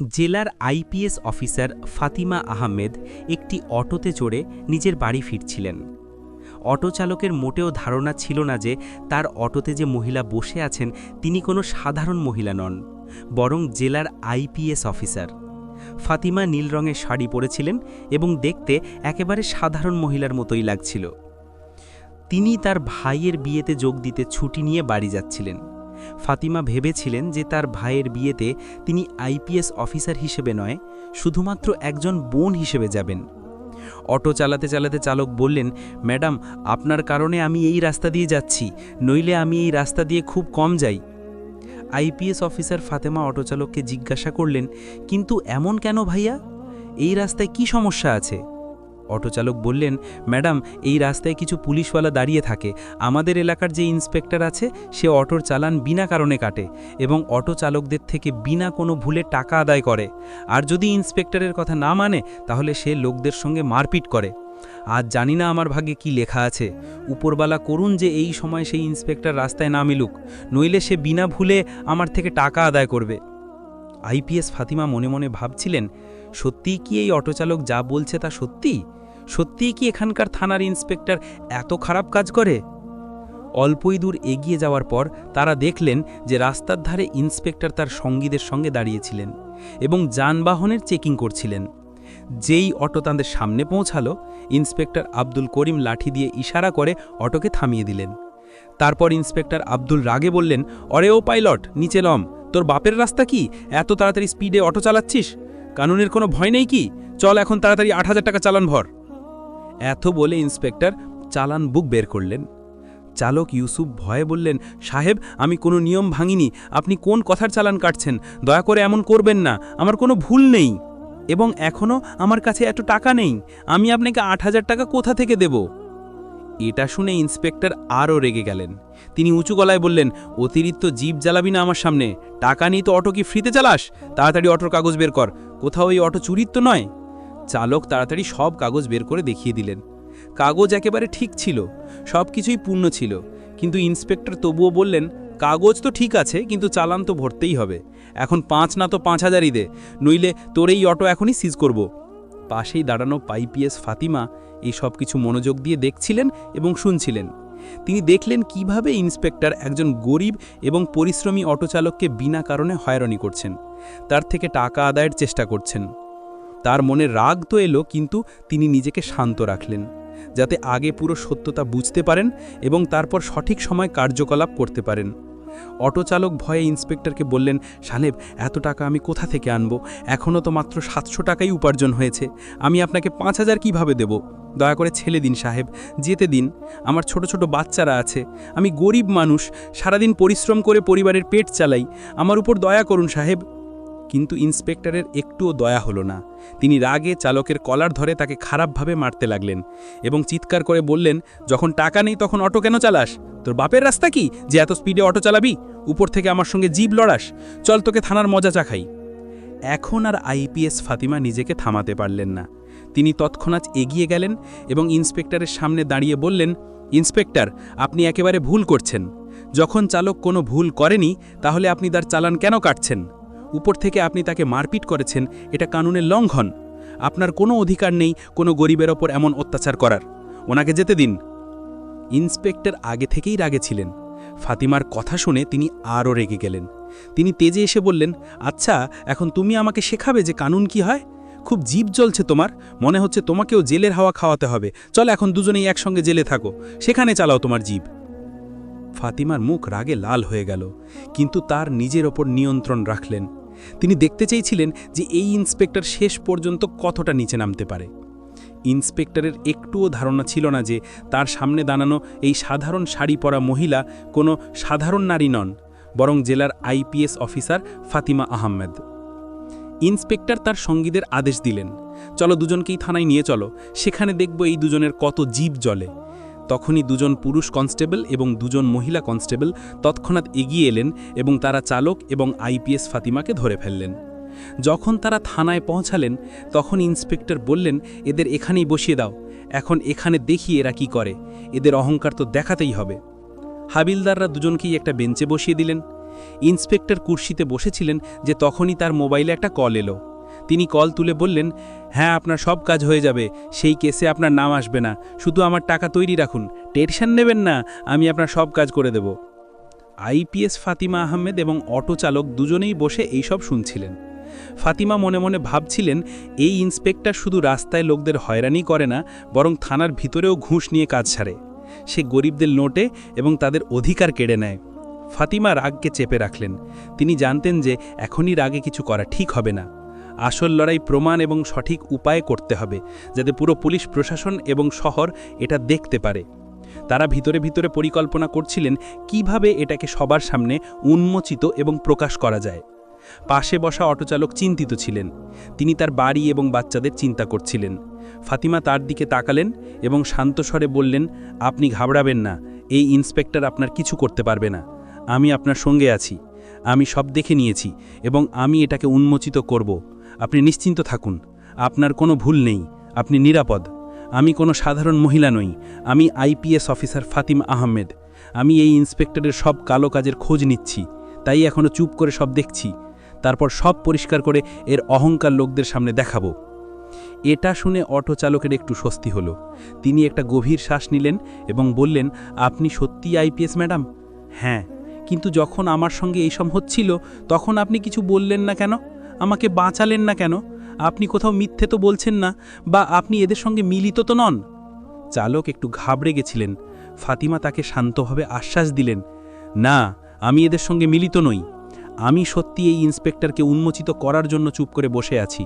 জেলার IPS officer Fatima Ahmed একটি অটোতে চড়ে নিজের বাড়ি ফিরছিলেন। অটো চালকের মোটেও ধারণা ছিল না যে তার অটোতে যে মহিলা বসে আছেন, তিনি কোনো সাধারণ মহিলা নন, বরং জেলার আইপিএস অফিসার। ফাতিমা নীল রঙের শাড়ি পরেছিলেন এবং দেখতে একেবারে সাধারণ মহিলার মতোই লাগছিল। তিনি তার ভাইয়ের বিয়েতে যোগ দিতে ছুটি নিয়ে বাড়ি যাচ্ছিলেন। ফাতিমা ভেবেছিলেন যে তার ভাইয়ের বিয়েতে তিনি আইপিএস অফিসার হিসেবে নয়, শুধুমাত্র একজন বোন হিসেবে যাবেন। অটো চালাতে চালাতে চালক বললেন, ম্যাডাম, আপনার কারণে আমি এই রাস্তা দিয়ে যাচ্ছি, নইলে আমি এই রাস্তা দিয়ে খুব কম যাই। আইপিএস অফিসার ফাতেমা অটো চালককে জিজ্ঞাসা করলেন, কিন্তু এমন কেন ভাইয়া? এই রাস্তায় কি সমস্যা আছে? অটো চালক বললেন, ম্যাডাম, এই রাস্তায় কিছু পুলিশওয়ালা দাঁড়িয়ে থাকে। আমাদের এলাকার যে ইন্সপেক্টর আছে, সে অটোর চালান বিনা কারণে কাটে এবং অটো চালকদের থেকে বিনা কোনো ভুলে টাকা আদায় করে। আর যদি ইন্সপেক্টরের কথা না মানে তাহলে সে লোকদের সঙ্গে মারপিট করে। আজ জানি না আমার ভাগে কি লেখা আছে। উপরবালা করুন যে এই সময় সেই ইন্সপেক্টর রাস্তায় না মিলুক, নইলে সে বিনা ভুলে আমার থেকে টাকা আদায় করবে। আইপিএস ফাতিমা মনে মনে ভাবছিলেন, সত্যিই কি এই অটোচালক যা বলছে তা সত্যি সত্যিই কি এখানকার থানার ইন্সপেক্টর এত খারাপ কাজ করে? অল্পই দূর এগিয়ে যাওয়ার পর তারা দেখলেন যে রাস্তার ধারে ইন্সপেক্টর তার সঙ্গীদের সঙ্গে দাঁড়িয়েছিলেন এবং যানবাহনের চেকিং করছিলেন। যেই অটো তাঁদের সামনে পৌঁছালো, ইন্সপেক্টর আব্দুল করিম লাঠি দিয়ে ইশারা করে অটোকে থামিয়ে দিলেন। তারপর ইন্সপেক্টর আব্দুল রাগে বললেন, অরে ও পাইলট, নিচে লম তোর বাপের রাস্তা কি? এত তাড়াতাড়ি স্পিডে অটো চালাচ্ছিস? কানুনের কোনো ভয় নেই কি? চল এখন তাড়াতাড়ি আট হাজার টাকা চালান ভর। এত বলে ইন্সপেক্টর চালান বুক বের করলেন। চালক ইউসুফ ভয়ে বললেন, সাহেব, আমি কোনো নিয়ম ভাঙিনি। আপনি কোন কথার চালান কাটছেন? দয়া করে এমন করবেন না। আমার কোনো ভুল নেই। এবং এখনও আমার কাছে এত টাকা নেই। আমি আপনাকে আট হাজার টাকা কোথা থেকে দেব? এটা শুনে ইন্সপেক্টর আরও রেগে গেলেন। তিনি উঁচু গলায় বললেন, অতিরিক্ত জীব জ্বালাবি না আমার সামনে। টাকা নিয়ে তো অটো কি ফ্রিতে চালাস? তাড়াতাড়ি অটোর কাগজ বের কর। কোথাও এই অটো চুরির তো নয়। চালক তাড়াতাড়ি সব কাগজ বের করে দেখিয়ে দিলেন। কাগজ একেবারে ঠিক ছিল সব কিছুই পূর্ণ ছিল, কিন্তু ইন্সপেক্টর তবুও বললেন, কাগজ তো ঠিক আছে, কিন্তু চালান তো ভরতেই হবে। এখন পাঁচ না তো পাঁচ হাজারই দে, নইলে তোর এই অটো এখনই সিজ করব। পাশেই দাঁড়ানো পাইপিএস ফাতিমা এই সব কিছু মনোযোগ দিয়ে দেখছিলেন এবং শুনছিলেন। তিনি দেখলেন কীভাবে ইন্সপেক্টর একজন গরিব এবং পরিশ্রমী অটোচালককে বিনা কারণে হয়রানি করছেন। তার থেকে টাকা আদায়ের চেষ্টা করছেন। তার মনে রাগ তো এলো, কিন্তু তিনি নিজেকে শান্ত রাখলেন, যাতে আগে পুরো সত্যতা বুঝতে পারেন এবং তারপর সঠিক সময় কার্যকলাপ করতে পারেন। অটো চালক ভয়ে ইন্সপেক্টরকে বললেন সাহেব এত টাকা আমি কোথা থেকে আনব? এখনও তো মাত্র সাতশো টাকাই উপার্জন হয়েছে। আমি আপনাকে পাঁচ হাজার কীভাবে দেব? দয়া করে ছেলে দিন সাহেব, যেতে দিন। আমার ছোট ছোট বাচ্চারা আছে। আমি গরিব মানুষ, সারাদিন পরিশ্রম করে পরিবারের পেট চালাই। আমার উপর দয়া করুন সাহেব। কিন্তু ইন্সপেক্টরের একটুও দয়া হলো না। তিনি রাগে চালকের কলার ধরে তাকে খারাপভাবে মারতে লাগলেন এবং চিৎকার করে বললেন, যখন টাকা নেই তখন অটো কেন চালাস? তোর বাপের রাস্তা কি যে এত স্পিডে অটো চালাবি? উপর থেকে আমার সঙ্গে জীব লড়াস। চল তোকে থানার মজা চাখাই এখন আর আইপিএস ফাতিমা নিজেকে থামাতে পারলেন না। তিনি তৎক্ষণাৎ এগিয়ে গেলেন এবং ইন্সপেক্টরের সামনে দাঁড়িয়ে বললেন, ইন্সপেক্টর, আপনি একেবারে ভুল করছেন। যখন চালক কোনো ভুল করেনি, তাহলে আপনি তার চালান কেন কাটছেন? উপর থেকে আপনি তাকে মারপিট করেছেন, এটা কানুনের লঙ্ঘন। আপনার কোনো অধিকার নেই কোনো গরিবের ওপর এমন অত্যাচার করার। ওনাকে যেতে দিন। ইন্সপেক্টর আগে থেকেই রাগে ছিলেন। ফাতিমার কথা শুনে তিনি আরও রেগে গেলেন। তিনি তেজে এসে বললেন আচ্ছা এখন তুমি আমাকে শেখাবে যে কানুন কি হয়? খুব জীব জ্বলছে তোমার। মনে হচ্ছে তোমাকেও জেলের হাওয়া খাওয়াতে হবে। চল এখন দুজনেই একসঙ্গে জেলে থাকো। সেখানে চালাও তোমার জীব। ফাতিমার মুখ রাগে লাল হয়ে গেল, কিন্তু তার নিজের ওপর নিয়ন্ত্রণ রাখলেন। তিনি দেখতে চেয়েছিলেন যে এই ইন্সপেক্টর শেষ পর্যন্ত কতটা নিচে নামতে পারে। ইন্সপেক্টরের একটুও ধারণা ছিল না যে তার সামনে দাঁড়ানো এই সাধারণ শাড়ি পরা মহিলা কোনো সাধারণ নারী নন, বরং জেলার IPS officer Fatima Ahmed. Inspector তার সঙ্গীদের আদেশ দিলেন, চলো দুজনকেই থানায় নিয়ে চলো, সেখানে দেখব এই দুজনের কত জীব জ্বলে তখনই দুজন পুরুষ কনস্টেবল এবং দুজন মহিলা কনস্টেবল তৎক্ষণাৎ এগিয়ে এলেন এবং তারা চালক এবং আইপিএস ফাতিমাকে ধরে ফেললেন। যখন তারা থানায় পৌঁছালেন, তখন ইন্সপেক্টর বললেন, এদের এখানেই বসিয়ে দাও। এখন এখানে দেখি এরা কি করে। এদের অহংকার তো দেখাতেই হবে। হাবিলদাররা দুজনকেই একটা বেঞ্চে বসিয়ে দিলেন। ইন্সপেক্টর কুর্সিতে বসেছিলেন যে তখনই তার মোবাইলে একটা কল এলো। তিনি কল তুলে বললেন হ্যাঁ আপনার সব কাজ হয়ে যাবে। সেই কেসে আপনার নাম আসবে না। শুধু আমার টাকা তৈরি রাখুন। টেনশন নেবেন না, আমি আপনার সব কাজ করে দেব। আইপিএস ফাতিমা আহমেদ এবং অটো চালক দুজনেই বসে এইসব শুনছিলেন। ফাতিমা মনে মনে ভাবছিলেন, এই ইন্সপেক্টর শুধু রাস্তায় লোকদের হয়রানি করে না, বরং থানার ভিতরেও ঘুষ নিয়ে কাজ ছাড়ে। সে গরিবদের নোটে এবং তাদের অধিকার কেড়ে নেয়। ফাতিমা রাগকে চেপে রাখলেন। তিনি জানতেন যে এখনই রাগে কিছু করা ঠিক হবে না। আসল লড়াই প্রমাণ এবং সঠিক উপায়ে করতে হবে, যাতে পুরো পুলিশ প্রশাসন এবং শহর এটা দেখতে পারে। তারা ভিতরে ভিতরে পরিকল্পনা করছিলেন কীভাবে এটাকে সবার সামনে উন্মোচিত এবং প্রকাশ করা যায়। পাশে বসা অটোচালক চিন্তিত ছিলেন। তিনি তার বাড়ি এবং বাচ্চাদের চিন্তা করছিলেন। ফাতিমা তার দিকে তাকালেন এবং শান্ত স্বরে বললেন, আপনি ঘাবড়াবেন না, এই ইন্সপেক্টর আপনার কিছু করতে পারবে না। আমি আপনার সঙ্গে আছি, আমি সব দেখে নিয়েছি এবং আমি এটাকে উন্মোচিত করব। আপনি নিশ্চিন্ত থাকুন। আপনার কোনো ভুল নেই। আপনি নিরাপদ। আমি কোনো সাধারণ মহিলা নই। আমি আইপিএস অফিসার ফাতিম আহমেদ। আমি এই ইন্সপেক্টরের সব কালো কাজের খোঁজ নিচ্ছি। তাই এখনও চুপ করে সব দেখছি। তারপর সব পরিষ্কার করে এর অহংকার লোকদের সামনে দেখাবো। এটা শুনে অটো চালকের একটু স্বস্তি হলো। তিনি একটা গভীর শ্বাস নিলেন এবং বললেন, আপনি সত্যি আইপিএস, ম্যাডাম? হ্যাঁ। কিন্তু যখন আমার সঙ্গে এইসব হচ্ছিল, তখন আপনি কিছু বললেন না কেন? আমাকে বাঁচালেন না কেন? আপনি কোথাও মিথ্যে তো বলছেন না, বা আপনি এদের সঙ্গে মিলিত তো নন? চালক একটু ঘাবড়ে গেছিলেন। ফাতিমা তাকে শান্তভাবে আশ্বাস দিলেন, না, আমি এদের সঙ্গে মিলিত নই। আমি সত্যি এই ইন্সপেক্টরকে উন্মোচিত করার জন্য চুপ করে বসে আছি।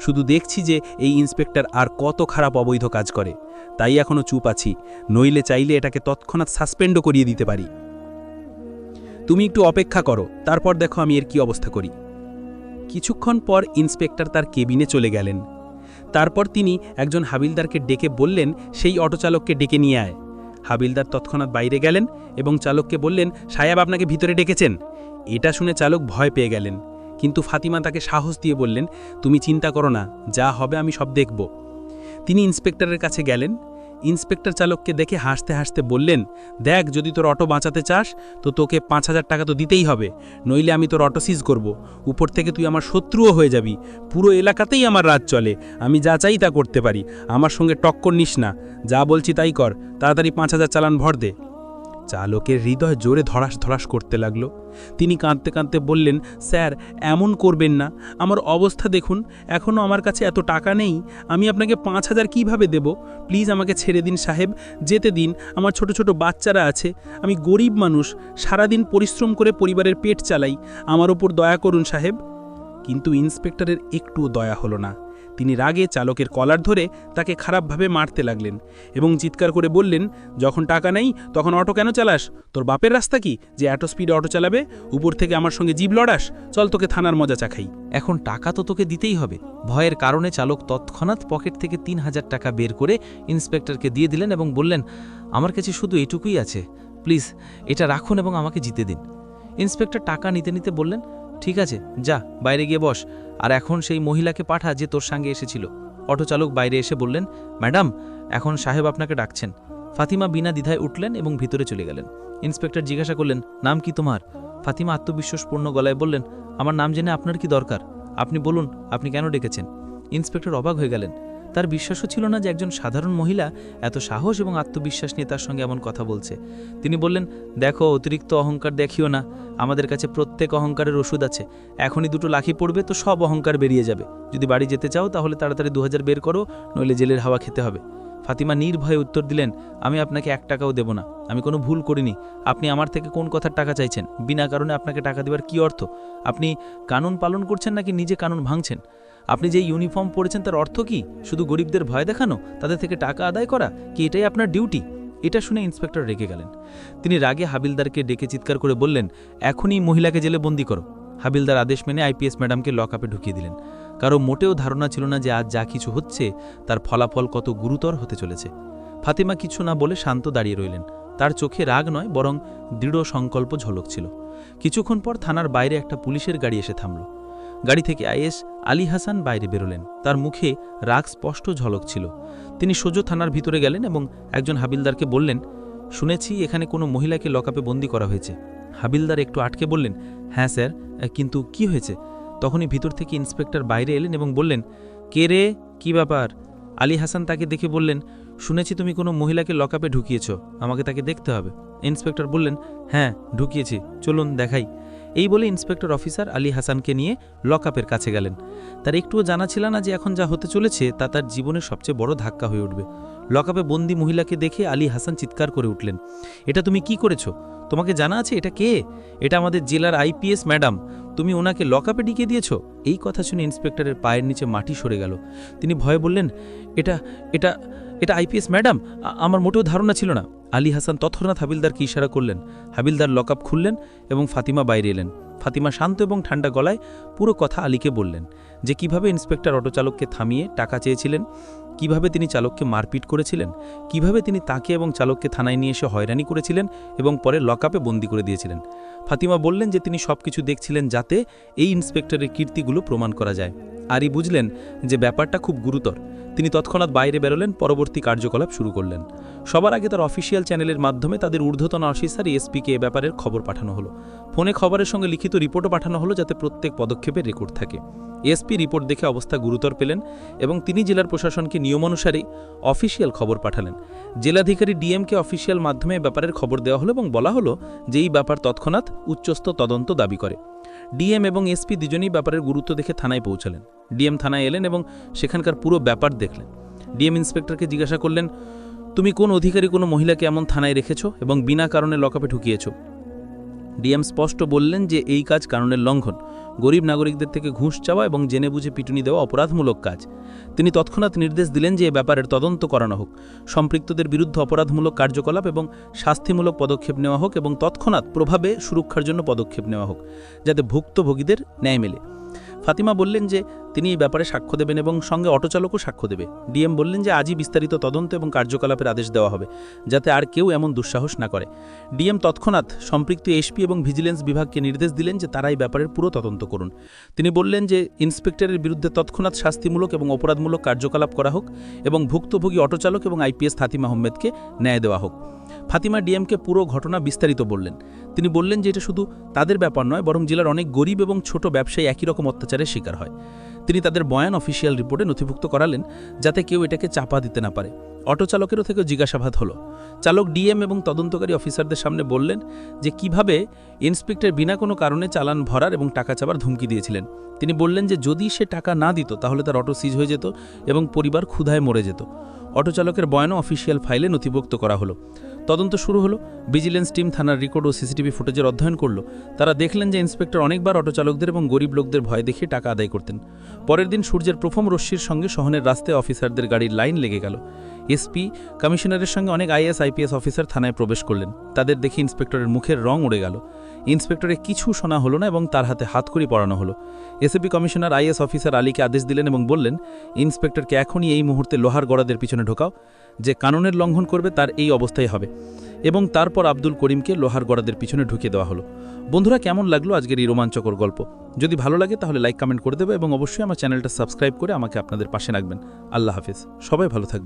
শুধু দেখছি যে এই ইন্সপেক্টর আর কত খারাপ অবৈধ কাজ করে। তাই এখনও চুপ আছি, নইলে চাইলে এটাকে তৎক্ষণাৎ সাসপেন্ডও করিয়ে দিতে পারি। তুমি একটু অপেক্ষা করো, তারপর দেখো আমি এর কি অবস্থা করি। কিছুক্ষণ পর ইন্সপেক্টর তার কেবিনে চলে গেলেন। তারপর তিনি একজন হাবিলদারকে ডেকে বললেন, সেই অটোচালককে ডেকে নিয়ে আয়। হাবিলদার তৎক্ষণাৎ বাইরে গেলেন এবং চালককে বললেন, সাহেব, আপনাকে ভিতরে ডেকেছেন? এটা শুনে চালক ভয় পেয়ে গেলেন। কিন্তু ফাতিমা তাকে সাহস দিয়ে বললেন, তুমি চিন্তা করো না, যা হবে আমি সব দেখব। তিনি ইন্সপেক্টরের কাছে গেলেন ইন্সপেক্টর চালককে দেখে হাসতে হাসতে বললেন, দেখ, যদি তোর অটো বাঁচাতে চাস, তো তোকে পাঁচ হাজার টাকা তো দিতেই হবে। নইলে আমি তোর অটো সিজ করব। উপর থেকে তুই আমার শত্রুও হয়ে যাবি। পুরো এলাকাতেই আমার রাজ চলে। আমি যা চাই তা করতে পারি। আমার সঙ্গে টক্কর নিস না। যা বলছি তাই কর। তাড়াতাড়ি পাঁচ হাজার চালান ভর দে। চালকের হৃদয় জোরে ধরাস ধরাস করতে লাগল। তিনি কাঁদতে কাঁদতে বললেন, স্যার, এমন করবেন না। আমার অবস্থা দেখুন এখনও আমার কাছে এত টাকা নেই। আমি আপনাকে পাঁচ হাজার কীভাবে দেব? প্লিজ আমাকে ছেড়ে দিন সাহেব। যেতে দিন, আমার ছোট ছোট বাচ্চারা আছে। আমি গরিব মানুষ, সারাদিন পরিশ্রম করে পরিবারের পেট চালাই। আমার ওপর দয়া করুন সাহেব। কিন্তু ইন্সপেক্টরের একটুও দয়া হলো না। তিনি রাগে চালকের কলার ধরে তাকে খারাপভাবে মারতে লাগলেন এবং চিৎকার করে বললেন, যখন টাকা নেই, তখন অটো কেন চালাস? তোর বাপের রাস্তা কি? যে এত স্পিডে অটো চালাবে, উপর থেকে আমার সঙ্গে জীব লড়াস, চল তোকে থানার মজা চাখাই এখন টাকা তো তোকে দিতেই হবে। ভয়ের কারণে চালক তৎক্ষণাৎ পকেট থেকে তিন হাজার টাকা বের করে ইন্সপেক্টরকে দিয়ে দিলেন এবং বললেন, আমার কাছে শুধু এটুকুই আছে। প্লিজ, এটা রাখুন এবং আমাকে জিতে দিন। ইন্সপেক্টর টাকা নিতে নিতে বললেন ঠিক আছে, যা, বাইরে গিয়ে বস। আর এখন সেই মহিলাকে পাঠা যে তোর সঙ্গে এসেছিল। অটোচালক বাইরে এসে বললেন, ম্যাডাম, এখন সাহেব আপনাকে ডাকছেন। ফাতিমা বিনা দ্বিধায় উঠলেন এবং ভিতরে চলে গেলেন। ইন্সপেক্টর জিজ্ঞাসা করলেন, নাম কি তোমার? ফাতিমা আত্মবিশ্বাসপূর্ণ গলায় বললেন, আমার নাম জেনে আপনার কি দরকার? আপনি বলুন, আপনি কেন ডেকেছেন? ইন্সপেক্টর অবাক হয়ে গেলেন। তার বিশ্বাসও ছিল না যে একজন সাধারণ মহিলা এত সাহস এবং আত্মবিশ্বাস নিয়ে তার সঙ্গে এমন কথা বলছে। তিনি বললেন, দেখো, অতিরিক্ত অহংকার দেখিও না। আমাদের কাছে প্রত্যেক অহংকারের ওষুধ আছে। এখনই দুটো লাখি পড়বে তো সব অহংকার বেরিয়ে যাবে। যদি বাড়ি যেতে চাও তাহলে তাড়াতাড়ি দু হাজার বের করো, নইলে জেলের হাওয়া খেতে হবে। ফাতিমা নির্ভয়ে উত্তর দিলেন, আমি আপনাকে এক টাকাও দেব না। আমি কোনো ভুল করিনি। আপনি আমার থেকে কোন কথার টাকা চাইছেন? বিনা কারণে আপনাকে টাকা দেওয়ার কি অর্থ? আপনি কানুন পালন করছেন নাকি নিজে কানুন ভাঙছেন? আপনি যে ইউনিফর্ম পরেছেন তার অর্থ কি? শুধু গরিবদের ভয় দেখানো, তাদের থেকে টাকা আদায় করা, কি এটাই আপনার ডিউটি? এটা শুনে ইন্সপেক্টর রেগে গেলেন। তিনি রাগে হাবিলদারকে ডেকে চিৎকার করে বললেন, এখনই মহিলাকে জেলে বন্দি করো। হাবিলদার আদেশ মেনে আইপিএস ম্যাডামকে লক আপে ঢুকিয়ে দিলেন। কারও মোটেও ধারণা ছিল না যে আজ যা কিছু হচ্ছে, তার ফলাফল কত গুরুতর হতে চলেছে। ফাতেমা কিছু না বলে শান্ত দাঁড়িয়ে রইলেন। তার চোখে রাগ নয়, বরং দৃঢ় সংকল্প ঝলক ছিল। কিছুক্ষণ পর থানার বাইরে একটা পুলিশের গাড়ি এসে থামল। গাড়ি থেকে আইএস আলী হাসান বাইরে বেরোলেন। তার মুখে রাগ স্পষ্ট ঝলক ছিল। তিনি সোজো থানার ভিতরে গেলেন এবং একজন হাবিলদারকে বললেন, শুনেছি এখানে কোনো মহিলাকে লকআপে বন্দি করা হয়েছে। হাবিলদার একটু আটকে বললেন হ্যাঁ স্যার, কিন্তু কি হয়েছে? তখনই ভিতর থেকে ইন্সপেক্টর বাইরে এলেন এবং বললেন, কে রে? কী ব্যাপার? আলী হাসান তাকে দেখে বললেন, শুনেছি তুমি কোনো মহিলাকে লকআপে ঢুকিয়েছ, আমাকে তাকে দেখতে হবে। ইন্সপেক্টর বললেন হ্যাঁ ঢুকিয়েছি, চলুন দেখাই। এই বলে ইন্সপেক্টর অফিসার আলী হাসানকে নিয়ে লকআপের কাছে গেলেন। তার একটুও জানা ছিল না যে এখন যা হতে চলেছে তা তার জীবনের সবচেয়ে বড় ধাক্কা হয়ে উঠবে। লকআপে বন্দি মহিলাকে দেখে আলী হাসান চিৎকার করে উঠলেন। এটা তুমি কি করেছ? তোমাকে জানা আছে এটা কে? এটা আমাদের জেলার আইপিএস ম্যাডাম। তুমি ওনাকে লকআপে ডিকে দিয়েছ? এই কথা শুনে ইন্সপেক্টরের পায়ের নিচে মাটি সরে গেল। তিনি ভয়ে বললেন এটা এটা এটা আইপিএস, ম্যাডাম। আমার মোটেও ধারণা ছিল না। আলী হাসান তৎক্ষণাৎ হাবিলদারকে ইশারা করলেন। হাবিলদার লকআপ খুললেন এবং ফাতিমা বাইরে এলেন। ফাতিমা শান্ত এবং ঠান্ডা গলায় পুরো কথা আলীকে বললেন যে, কীভাবে ইন্সপেক্টর অটোচালককে থামিয়ে টাকা চেয়েছিলেন? কীভাবে তিনি চালককে মারপিট করেছিলেন? কীভাবে তিনি তাকে এবং চালককে থানায় নিয়ে এসে হয়রানি করেছিলেন এবং পরে লকআপে বন্দি করে দিয়েছিলেন? ফাতিমা বললেন যে, তিনি সব কিছু দেখছিলেন যাতে এই ইন্সপেক্টরের কীর্তিগুলো প্রমাণ করা যায়। আরই বুঝলেন যে, ব্যাপারটা খুব গুরুতর। তিনি তৎক্ষণাৎ বাইরে বেরোলেন, পরবর্তী কার্যকলাপ শুরু করলেন। সবার আগে তার অফিসিয়াল চ্যানেলের মাধ্যমে তাদের ঊর্ধ্বতন অফিসার এসপিকে এ ব্যাপারের খবর পাঠানো হলো। ফোনে খবরের সঙ্গে লিখিত রিপোর্টও পাঠানো হলো, যাতে প্রত্যেক পদক্ষেপের রেকর্ড থাকে। এসপি রিপোর্ট দেখে অবস্থা গুরুতর পেলেন এবং তিনি জেলার প্রশাসনকে নিয়মানুসারে অফিসিয়াল খবর পাঠালেন। জেলাধিকারী ডিএমকে অফিসিয়াল মাধ্যমে ব্যাপারের খবর দেওয়া হলো এবং বলা হলো যে এই ব্যাপার তৎক্ষণাৎ উচ্চস্থ তদন্ত দাবি করে। ডিএম এবং এসপি দুজনেই ব্যাপারের গুরুত্ব দেখে থানায় পৌঁছালেন। ডিএম থানায় এলেন এবং সেখানকার পুরো ব্যাপার দেখলেন। ডিএম ইন্সপেক্টরকে জিজ্ঞাসা করলেন, তুমি কোন অধিকারী কোনো মহিলাকে এমন থানায় রেখেছো এবং বিনা কারণে লকআপে ঢুকিয়েছ? ডিএম স্পষ্ট বললেন যে, এই কাজ কারণের লঙ্ঘন। গরিব নাগরিকদের থেকে ঘুষ চাওয়া এবং জেনে বুঝে পিটুনি দেওয়া অপরাধমূলক কাজ। তিনি তৎক্ষণাৎ নির্দেশ দিলেন যে এ ব্যাপারের তদন্ত করানো হোক। সম্পৃক্তদের বিরুদ্ধে অপরাধমূলক কার্যকলাপ এবং শাস্তিমূলক পদক্ষেপ নেওয়া হোক এবং তৎক্ষণাৎ প্রভাবে সুরক্ষার জন্য পদক্ষেপ নেওয়া হোক, যাতে ভুক্তভোগীদের ন্যায় মেলে। ফাতিমা বললেন যে, তিনি এই ব্যাপারে সাক্ষ্য দেবেন এবং সঙ্গে অটোচালকও সাক্ষ্য দেবে। ডিএম বললেন যে, আজই বিস্তারিত তদন্ত এবং কার্যকলাপের আদেশ দেওয়া হবে, যাতে আর কেউ এমন দুঃসাহস না করে। ডিএম তৎক্ষণাৎ সম্পৃক্ত এসপি এবং ভিজিলেন্স বিভাগকে নির্দেশ দিলেন যে, তারা এই ব্যাপারের পুরো তদন্ত করুন। তিনি বললেন যে, ইন্সপেক্টরের বিরুদ্ধে তৎক্ষণাৎ শাস্তিমূলক এবং অপরাধমূলক কার্যকলাপ করা হোক এবং ভুক্তভোগী অটোচালক এবং আইপিএস ফাতিমা আহমেদকে ন্যায় দেওয়া হোক। ফাতিমা ডিএমকে পুরো ঘটনা বিস্তারিত বললেন। তিনি বললেন যে এটা শুধু তাদের ব্যাপার নয়, বরং জেলার অনেক গরিব এবং ছোট ব্যবসায়ী একই রকম অত্যাচারের শিকার হয়। তিনি তাদের বয়ান অফিসিয়াল রিপোর্টে নথিভুক্ত করালেন, যাতে কেউ এটাকে চাপা দিতে না পারে। অটো চালকেরও থেকেও জিজ্ঞাসাবাদ হলো। চালক ডিএম এবং তদন্তকারী অফিসারদের সামনে বললেন যে কীভাবে ইন্সপেক্টর বিনা কোনো কারণে চালান ভরার এবং টাকা চাবার ধুমকি দিয়েছিলেন। তিনি বললেন যে যদি সে টাকা না দিত, তাহলে তার অটো সিজ হয়ে যেত এবং পরিবার ক্ষুধায় মরে যেত। অটো চালকের বয়ানও অফিসিয়াল ফাইলে নথিভুক্ত করা হলো। তদন্ত শুরু হলো। ভিজিলেন্স টিম থানার রেকর্ড ও সিসিটিভি ফুটেজের অধ্যয়ন করল। তারা দেখলেন যে ইন্সপেক্টর অনেকবার অটো চালকদের এবং গরিব লোকদের ভয় দেখিয়ে টাকা আদায় করতেন। পরের দিন সূর্যের প্রথম রশ্মির সঙ্গে শহনের রাস্তায় অফিসারদের গাড়ির লাইন লেগে গেল। এসপি, কমিশনারের সঙ্গে অনেক আইএস, আইপিএস অফিসার থানায় প্রবেশ করলেন। তাদের দেখে ইন্সপেক্টরের মুখের রং উড়ে গেল। ইন্সপেক্টরের কিছু শোনা হলো না এবং তার হাতে হাতকড়ি পড়ানো হলো। এসএপি কমিশনার, আইএস অফিসার আলীকে আদেশ দিলেন এবং বললেন, ইন্সপেক্টরকে এখনই এই মুহূর্তে লোহার গড়াদের পিছনে ঢোকাও। যে কানুনের লঙ্ঘন করবে তার এই অবস্থায় হবে। এবং তারপর আব্দুল করিমকে লোহার গড়াদের পিছনে ঢুকিয়ে দেওয়া হলো। বন্ধুরা, কেমন লাগল আজকের এই রোমাঞ্চকর গল্প? যদি ভালো লাগে তাহলে লাইক, কমেন্ট করে দেবে এবং অবশ্যই আমার চ্যানেলটা সাবস্ক্রাইব করে আমাকে আপনাদের পাশে রাখবেন। আল্লাহ হাফিজ। সবাই ভালো থাকবে